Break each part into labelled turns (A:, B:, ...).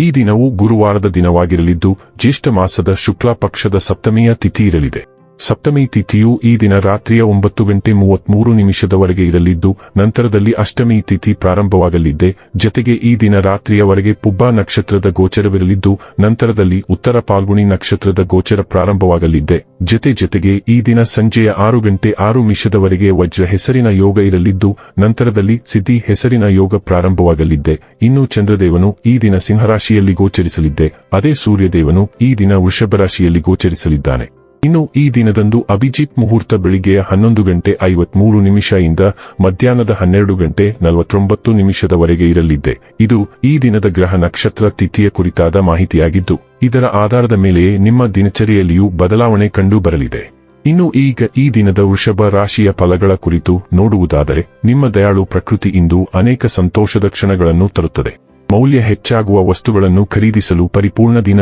A: ಈ ದಿನವು ಗುರುವಾರದ ದಿನವಾಗಿರಲಿದ್ದು ಜ್ಯೇಷ್ಠ ಮಾಸದ ಶುಕ್ಲ ಪಕ್ಷದ ಸಪ್ತಮಿಯ ತಿಥಿ ಇರಲಿದೆ. ಸಪ್ತಮಿ ತಿಥಿಯು ಈ ದಿನ ರಾತ್ರಿಯ ಒಂಬತ್ತು ಗಂಟೆ ಮೂವತ್ಮೂರು ನಿಮಿಷದವರೆಗೆ ಇರಲಿದ್ದು, ನಂತರದಲ್ಲಿ ಅಷ್ಟಮಿ ತಿಥಿ ಪ್ರಾರಂಭವಾಗಲಿದ್ದೆ ಜತೆಗೆ ಈ ದಿನ ರಾತ್ರಿಯವರೆಗೆ ಪುಬ್ಬ ನಕ್ಷತ್ರದ ಗೋಚರವಿರಲಿದ್ದು, ನಂತರದಲ್ಲಿ ಉತ್ತರ ಪಾಲ್ಗುಣಿ ನಕ್ಷತ್ರದ ಗೋಚರ ಪ್ರಾರಂಭವಾಗಲಿದ್ದೆ ಜತೆ ಜತೆಗೆ ಈ ದಿನ ಸಂಜೆಯ ಆರು ಗಂಟೆ ಆರು ನಿಮಿಷದವರೆಗೆ ವಜ್ರ ಹೆಸರಿನ ಯೋಗ ಇರಲಿದ್ದು, ನಂತರದಲ್ಲಿ ಸಿದ್ಧಿ ಹೆಸರಿನ ಯೋಗ ಪ್ರಾರಂಭವಾಗಲಿದ್ದೆ ಇನ್ನು ಚಂದ್ರದೇವನು ಈ ದಿನ ಸಿಂಹರಾಶಿಯಲ್ಲಿ ಗೋಚರಿಸಲಿದ್ದೆ ಅದೇ ಸೂರ್ಯದೇವನು ಈ ದಿನ ವೃಷಭ ರಾಶಿಯಲ್ಲಿ ಗೋಚರಿಸಲಿದ್ದಾನೆ. ಇನ್ನು ಈ ದಿನದಂದು ಅಭಿಜಿತ್ ಮುಹೂರ್ತ ಬೆಳಿಗ್ಗೆಯ ಹನ್ನೊಂದು ಗಂಟೆ ಐವತ್ಮೂರು ಇಂದ ಮಧ್ಯಾಹ್ನದ ಹನ್ನೆರಡು ಗಂಟೆ ನಲವತ್ತೊಂಬತ್ತು ನಿಮಿಷದವರೆಗೆ ಇರಲಿದ್ದೆ ಇದು ಈ ದಿನದ ಗ್ರಹ ನಕ್ಷತ್ರ ತಿಥಿಯ ಕುರಿತಾದ ಮಾಹಿತಿಯಾಗಿದ್ದು, ಇದರ ಆಧಾರದ ಮೇಲೆಯೇ ನಿಮ್ಮ ದಿನಚರಿಯಲ್ಲಿಯೂ ಬದಲಾವಣೆ ಕಂಡು ಬರಲಿದೆ ಇನ್ನು ಈಗ ಈ ದಿನದ ವೃಷಭ ರಾಶಿಯ ಫಲಗಳ ಕುರಿತು ನೋಡುವುದಾದರೆ, ನಿಮ್ಮ ದಯಾಳು ಪ್ರಕೃತಿ ಇಂದು ಅನೇಕ ಸಂತೋಷದ ಕ್ಷಣಗಳನ್ನು ತರುತ್ತದೆ. ಮೌಲ್ಯ ಹೆಚ್ಚಾಗುವ ವಸ್ತುಗಳನ್ನು ಖರೀದಿಸಲು ಪರಿಪೂರ್ಣ ದಿನ.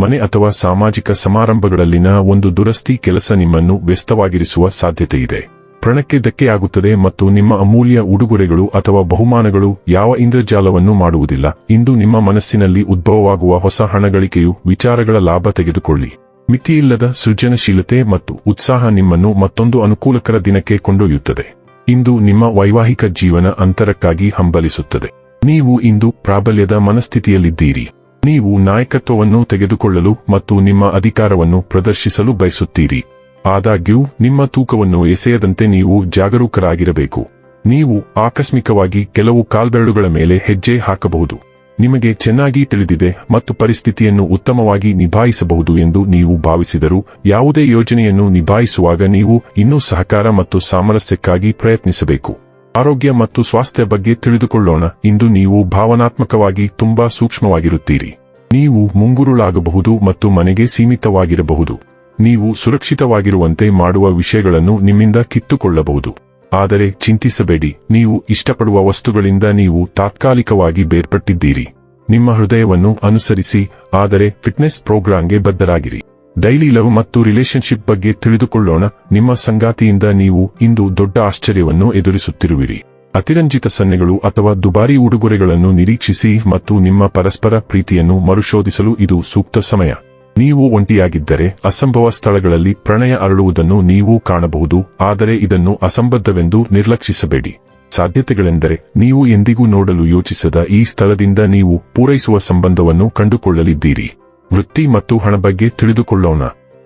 A: ಮನೆ ಅಥವಾ ಸಾಮಾಜಿಕ ಸಮಾರಂಭಗಳಲ್ಲಿನ ಒಂದು ದುರಸ್ತಿ ಕೆಲಸ ನಿಮ್ಮನ್ನು ವ್ಯಸ್ತವಾಗಿರಿಸುವ ಸಾಧ್ಯತೆಯಿದೆ ಪ್ರಣಕ್ಕೆ ಧಕ್ಕೆಯಾಗುತ್ತದೆ ಮತ್ತು ನಿಮ್ಮ ಅಮೂಲ್ಯ ಉಡುಗೊರೆಗಳು ಅಥವಾ ಬಹುಮಾನಗಳು ಯಾವ ಇಂದ್ರಜಾಲವನ್ನು ಮಾಡುವುದಿಲ್ಲ. ಇಂದು ನಿಮ್ಮ ಮನಸ್ಸಿನಲ್ಲಿ ಉದ್ಭವವಾಗುವ ಹೊಸ ಹಣಗಳಿಕೆಯು ವಿಚಾರಗಳ ಲಾಭ ತೆಗೆದುಕೊಳ್ಳಿ. ಮಿತಿಯಿಲ್ಲದ ಸೃಜನಶೀಲತೆ ಮತ್ತು ಉತ್ಸಾಹ ನಿಮ್ಮನ್ನು ಮತ್ತೊಂದು ಅನುಕೂಲಕರ ದಿನಕ್ಕೆ ಕೊಂಡೊಯ್ಯುತ್ತದೆ. ಇಂದು ನಿಮ್ಮ ವೈವಾಹಿಕ ಜೀವನ ಅಂತರಕ್ಕಾಗಿ ಹಂಬಲಿಸುತ್ತದೆ. ನೀವು ಇಂದು ಪ್ರಾಬಲ್ಯದ ಮನಸ್ಥಿತಿಯಲ್ಲಿದ್ದೀರಿ. ನೀವು ನಾಯಕತ್ವವನ್ನು ತೆಗೆದುಕೊಳ್ಳಲು ಮತ್ತು ನಿಮ್ಮ ಅಧಿಕಾರವನ್ನು ಪ್ರದರ್ಶಿಸಲು ಬಯಸುತ್ತೀರಿ. ಆದಾಗ್ಯೂ, ನಿಮ್ಮ ತೂಕವನ್ನು ಎಸೆಯದಂತೆ ನೀವು ಜಾಗರೂಕರಾಗಿರಬೇಕು. ನೀವು ಆಕಸ್ಮಿಕವಾಗಿ ಕೆಲವು ಕಾಲ್ಬೆರಳುಗಳ ಮೇಲೆ ಹೆಜ್ಜೆ ಹಾಕಬಹುದು. ನಿಮಗೆ ಚೆನ್ನಾಗಿ ತಿಳಿದಿದೆ ಮತ್ತು ಪರಿಸ್ಥಿತಿಯನ್ನು ಉತ್ತಮವಾಗಿ ನಿಭಾಯಿಸಬಹುದು ಎಂದು ನೀವು ಭಾವಿಸಿದರೂ, ಯಾವುದೇ ಯೋಜನೆಯನ್ನು ನಿಭಾಯಿಸುವಾಗ ನೀವು ಇನ್ನೂ ಸಹಕಾರ ಮತ್ತು ಸಾಮರಸ್ಯಕ್ಕಾಗಿ ಪ್ರಯತ್ನಿಸಬೇಕು. ಆರೋಗ್ಯ ಮತ್ತು ಸ್ವಾಸ್ಥ್ಯ ಬಗ್ಗೆ ತಿಳಿದುಕೊಳ್ಳೋಣ. ಇಂದು ನೀವು ಭಾವನಾತ್ಮಕವಾಗಿ ತುಂಬಾ ಸೂಕ್ಷ್ಮವಾಗಿರುತ್ತೀರಿ. ನೀವು ಮುಂಗುರುಳಾಗಬಹುದು ಮತ್ತು ಮನೆಗೆ ಸೀಮಿತವಾಗಿರಬಹುದು. ನೀವು ಸುರಕ್ಷಿತವಾಗಿರುವಂತೆ ಮಾಡುವ ವಿಷಯಗಳನ್ನು ನಿಮ್ಮಿಂದ ಕಿತ್ತುಕೊಳ್ಳಬಹುದು. ಆದರೆ ಚಿಂತಿಸಬೇಡಿ. ನೀವು ಇಷ್ಟಪಡುವ ವಸ್ತುಗಳಿಂದ ನೀವು ತಾತ್ಕಾಲಿಕವಾಗಿ ಬೇರ್ಪಟ್ಟಿದ್ದೀರಿ. ನಿಮ್ಮ ಹೃದಯವನ್ನು ಅನುಸರಿಸಿ, ಆದರೆ ಫಿಟ್ನೆಸ್ ಪ್ರೋಗ್ರಾಂಗೆ ಬದ್ಧರಾಗಿರಿ. ಡೈಲಿ ಲವ್ ಮತ್ತು ರಿಲೇಶನ್ಶಿಪ್ ಬಗ್ಗೆ ತಿಳಿದುಕೊಳ್ಳೋಣ. ನಿಮ್ಮ ಸಂಗಾತಿಯಿಂದ ನೀವು ಇಂದು ದೊಡ್ಡ ಆಶ್ಚರ್ಯವನ್ನು ಎದುರಿಸುತ್ತಿರುವಿರಿ. ಅತಿರಂಜಿತ ಸನ್ನೆಗಳು ಅಥವಾ ದುಬಾರಿ ಉಡುಗೊರೆಗಳನ್ನು ನಿರೀಕ್ಷಿಸಿ ಮತ್ತು ನಿಮ್ಮ ಪರಸ್ಪರ ಪ್ರೀತಿಯನ್ನು ಮರುಶೋಧಿಸಲು ಇದು ಸೂಕ್ತ ಸಮಯ. ನೀವು ಒಂಟಿಯಾಗಿದ್ದರೆ ಅಸಂಭವ ಸ್ಥಳಗಳಲ್ಲಿ ಪ್ರಣಯ ಅರಳುವುದನ್ನು ನೀವು ಕಾಣಬಹುದು, ಆದರೆ ಇದನ್ನು ಅಸಂಬದ್ಧವೆಂದು ನಿರ್ಲಕ್ಷಿಸಬೇಡಿ. ಸಾಧ್ಯತೆಗಳೆಂದರೆ, ನೀವು ಎಂದಿಗೂ ನೋಡಲು ಯೋಚಿಸದ ಈ ಸ್ಥಳದಿಂದ ನೀವು ಪೂರೈಸುವ ಸಂಬಂಧವನ್ನು ಕಂಡುಕೊಳ್ಳಲಿದ್ದೀರಿ. ವೃತ್ತಿ ಮತ್ತು ಹಣ ಬಗ್ಗೆ ತಿಳಿದುಕೊಳ್ಳೋಣ.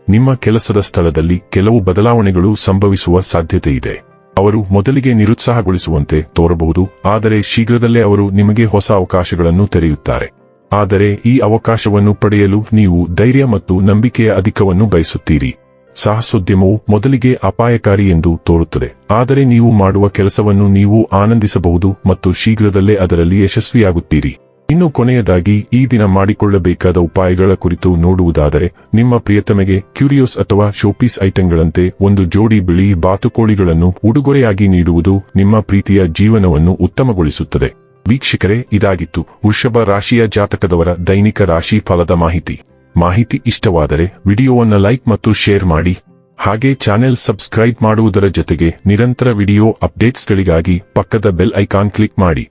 A: ನಿಮ್ಮ ಕೆಲಸದ ಸ್ಥಳದಲ್ಲಿ ಕೆಲವು ಬದಲಾವಣೆಗಳು ಸಂಭವಿಸುವ ಸಾಧ್ಯತೆ ಇದೆ ಅವರು ಮೊದಲಿಗೆ ನಿರುತ್ಸಾಹಗೊಳಿಸುವಂತೆ ತೋರಬಹುದು, ಆದರೆ ಶೀಘ್ರದಲ್ಲೇ ಅವರು ನಿಮಗೆ ಹೊಸ ಅವಕಾಶಗಳನ್ನು ತೆರೆಯುತ್ತಾರೆ. ಆದರೆ ಈ ಅವಕಾಶವನ್ನು ಪಡೆಯಲು ನೀವು ಧೈರ್ಯ ಮತ್ತು ನಂಬಿಕೆಯ ಅಧಿಕವನ್ನು ಬಯಸುತ್ತೀರಿ. ಸಾಹಸೋದ್ಯಮವು ಮೊದಲಿಗೆ ಅಪಾಯಕಾರಿ ಎಂದು ತೋರುತ್ತದೆ, ಆದರೆ ನೀವು ಮಾಡುವ ಕೆಲಸವನ್ನು ನೀವು ಆನಂದಿಸಬಹುದು ಮತ್ತು ಶೀಘ್ರದಲ್ಲೇ ಅದರಲ್ಲಿ ಯಶಸ್ವಿಯಾಗುತ್ತೀರಿ. ಇನ್ನು ಕೊನೆಯದಾಗಿ ಈ ದಿನ ಮಾಡಿಕೊಳ್ಳಬೇಕಾದ ಉಪಾಯಗಳ ಕುರಿತು ನೋಡುವುದಾದರೆ, ನಿಮ್ಮ ಪ್ರಿಯತಮೆಗೆ ಕ್ಯೂರಿಯೋಸ್ ಅಥವಾ ಶೋಪೀಸ್ ಐಟಂಗಳಂತೆ ಒಂದು ಜೋಡಿ ಬಿಳಿ ಬಾತುಕೋಳಿಗಳನ್ನು ಉಡುಗೊರೆಯಾಗಿ ನೀಡುವುದು ನಿಮ್ಮ ಪ್ರೀತಿಯ ಜೀವನವನ್ನು ಉತ್ತಮಗೊಳಿಸುತ್ತದೆ. ವೀಕ್ಷಕರೇ, ಇದಾಗಿತ್ತು ವೃಷಭ ರಾಶಿಯ ಜಾತಕದವರ ದೈನಿಕ ರಾಶಿ ಫಲದ ಮಾಹಿತಿ. ಮಾಹಿತಿ ಇಷ್ಟವಾದರೆ ವಿಡಿಯೋವನ್ನು ಲೈಕ್ ಮತ್ತು ಶೇರ್ ಮಾಡಿ. ಹಾಗೆ ಚಾನೆಲ್ ಸಬ್ಸ್ಕ್ರೈಬ್ ಮಾಡುವುದರ ಜೊತೆಗೆ ನಿರಂತರ ವಿಡಿಯೋ ಅಪ್ಡೇಟ್ಸ್ಗಳಿಗಾಗಿ ಪಕ್ಕದ ಬೆಲ್ ಐಕಾನ್ ಕ್ಲಿಕ್ ಮಾಡಿ.